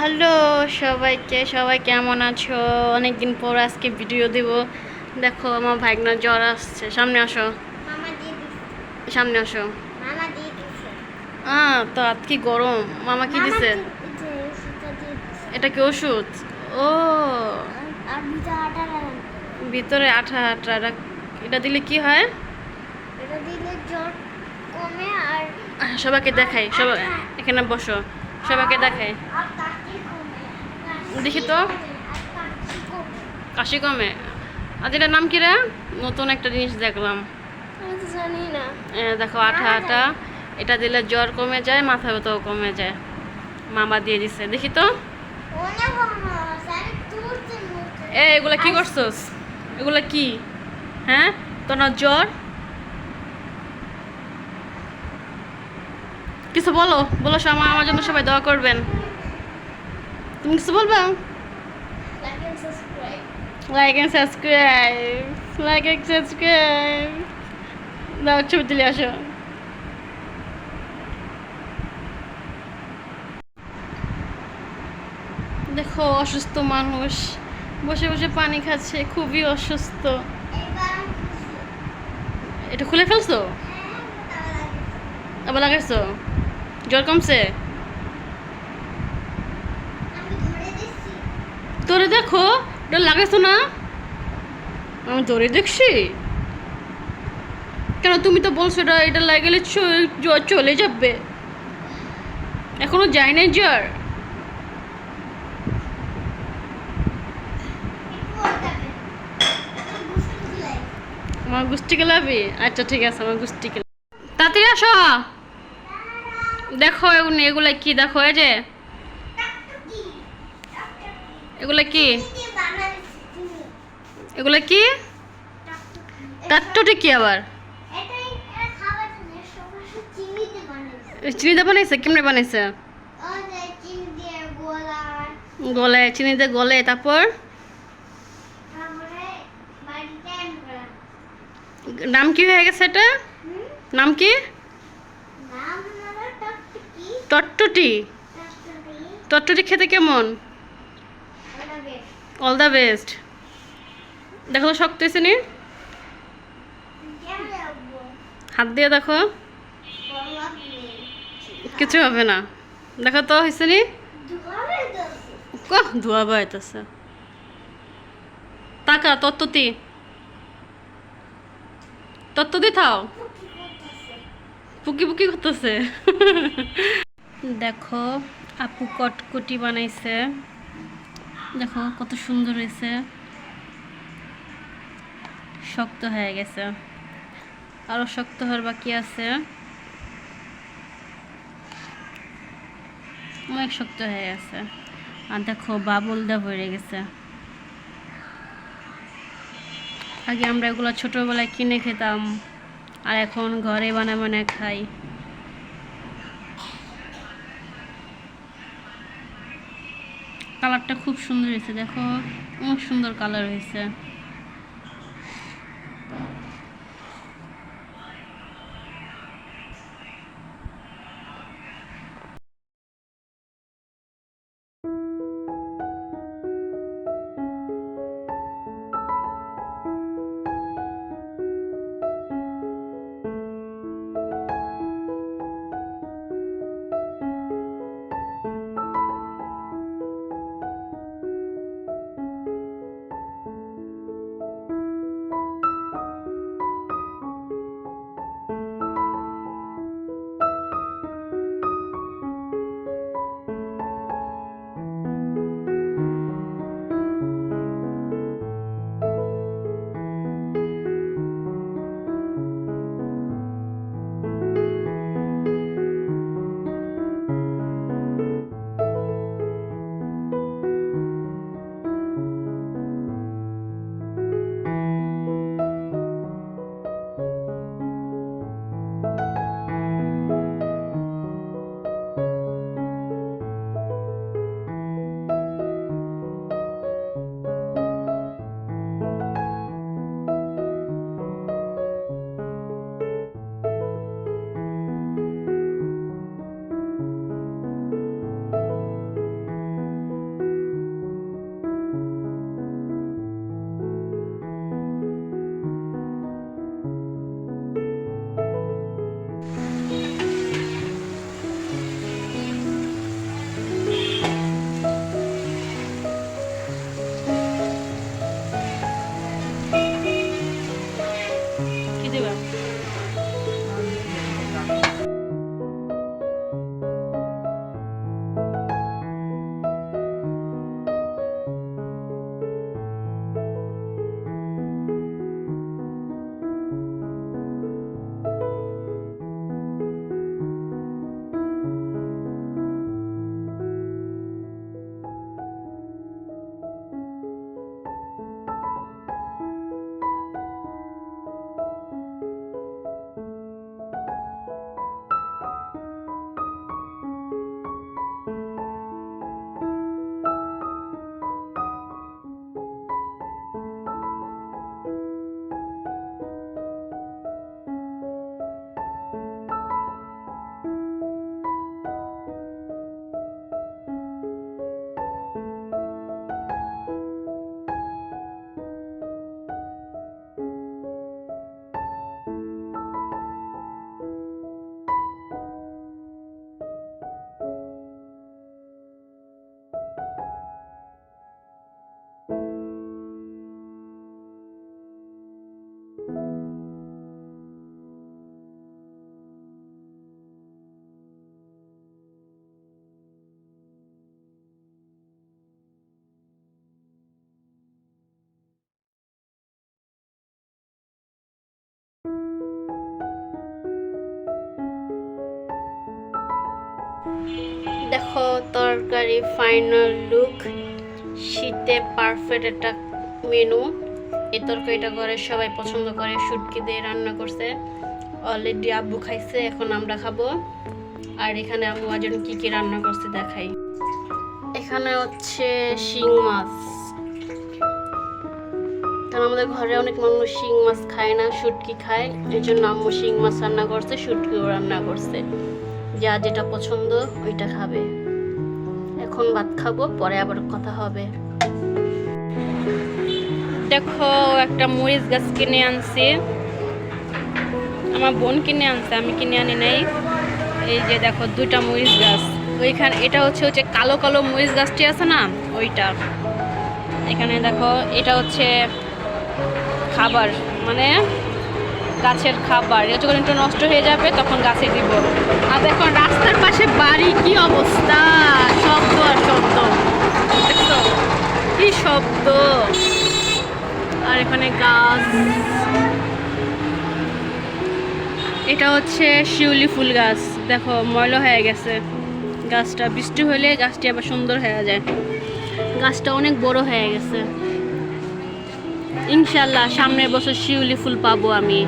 Hello সবাইকে সবাই কেমন আছো? অনেকদিন পর আজকে ভিডিও দেব। দেখো আমার ভাইগনার জ্বর আসছে। সামনে আসো। সামনে আসো। আহ তো আজ কি গরম? মামা কি দিছে। এটা কি ওষুধ? ও। ভিতরে আঠা আঠা এটা এটা দিলে কি হয়? সবাইকে দেখাই। সবাই এখানে বসো। সবাইকে দেখাই। দেখি তো। কাশি কমে কমে আজ এটার নাম কি রে? নতুন একটা জিনিস দেখলাম। জানি না। দেখো আঠা আঠা। এটা দিলে জ্বর কমে যায় মাথা ব্যথাও কমে যায়। মামা দিয়ে দিছে দেখি তো। এ এগুলা কি করছস? এগুলা কি? হ্যাঁ? তোর না জ্বর? কিছু বলো বলো আমার জন্য সবাই দোয়া করবেন। তুমি কিছু বলবা? Like and subscribe like and subscribe like and subscribe দাও ছবি তুলে আসো। দেখো অসুস্থ মানুষ। বসে বসে পানি খাচ্ছে খুবই অসুস্থ। এটা খুলে ফেলছো? আবার লাগাইছো? জ্বর কমছে? তোরে দেখো, এটা লাগাইছো না? আমি তোরে দেখছি। কেন তুমি তো বলছো এটা এটা লাগালে চলে যাবে। এখনও যায় নাই জ্বর? আমার গুষ্টি গেলাবি আচ্ছা ঠিক আছে, আমার গুষ্টি গেলাম তাড়াতাড়ি আসো। দেখো এগুলো কি দেখো, এই যে এগুলা কি? এগুলা কি? টাট্টুটি কি আবার? চিনিতে বানাইছে কেমনে বানাইছে? গোলা চিনিতে গলে তারপর? নাম কি হয়ে গেছে এটা? নাম কি? টট্টুটি টট্টুটি খেতে কেমন? অল দ্য বেস্ট দেখো তো শক্ত হয়েছে নি? হাত দিয়ে দেখো। কিছু হবে না। দেখো তো হয়েছে নি? ধোয়া বাইতেছে। টাকা তত্ত্বতি তত্ত্বতি থাও। পুকি পুকি করতেছে। দেখো, আপু কটকুটি বানাইছে। দেখো, কত সুন্দর হয়েছে। শক্ত হয়ে গেছে। আরও শক্ত হওয়ার বাকি আছে। অনেক শক্ত হয়ে গেছে। আর দেখো বাবুল দা ভরে গেছে। আগে আমরা এগুলো ছোটোবেলায় কিনে খেতাম। আর এখন ঘরে বানায় বানায় খাই। কালারটা খুব সুন্দর হয়েছে দেখো। অনেক সুন্দর কালার হয়েছে। দেখো, তরকারি ফাইনাল লুক শীতে পারফেক্ট একটা মেনু এই তরকারিটা ঘরে সবাই পছন্দ করে, শুটকি দিয়ে রান্না করছে। অলরেডি আব্বু খাইছে, এখন আমরা খাব। আর এখানে আম্মু আজন কি কি রান্না করছে দেখাই। এখানে হচ্ছে শিং মাছ। কারণ আমাদের ঘরে অনেক মানুষ শিং মাছ খায় না, শুটকি খায়। এই জন্য আম্মু শিং মাছ রান্না করছে, শুটকিও রান্না করছে। যা যেটা পছন্দ, ওইটা খাবে। এখন ভাত খাব, পরে আবার কথা হবে। দেখো, একটা মরিচ গাছ কিনে আনছি। আমার বোন কিনে আনছে, আমি কিনে আনি নাই। এই যে দেখো, দুইটা মরিচ গাছ। ওইখানে, এটা হচ্ছে হচ্ছে কালো কালো মরিচ গাছটি আছে না? ওইটা। এখানে দেখো, এটা হচ্ছে খাবার মানে গাছের খাবার। এটা যখন একটু নষ্ট হয়ে যাবে, তখন গাছে দিব। আর দেখো, রাস্তার পাশে বাড়ি, কি অবস্থা? শব্দ আর শব্দ। কি শব্দ? আর এখানে গাছ। এটা হচ্ছে শিউলি ফুল গাছ। দেখো, ময়লা হয়ে গেছে। গাছটা বৃষ্টি হলে গাছটি আবার সুন্দর হয়ে যায়। গাছটা অনেক বড় হয়ে গেছে। ইনশাল্লাহ, সামনের বছর শিউলি ফুল পাবো আমি।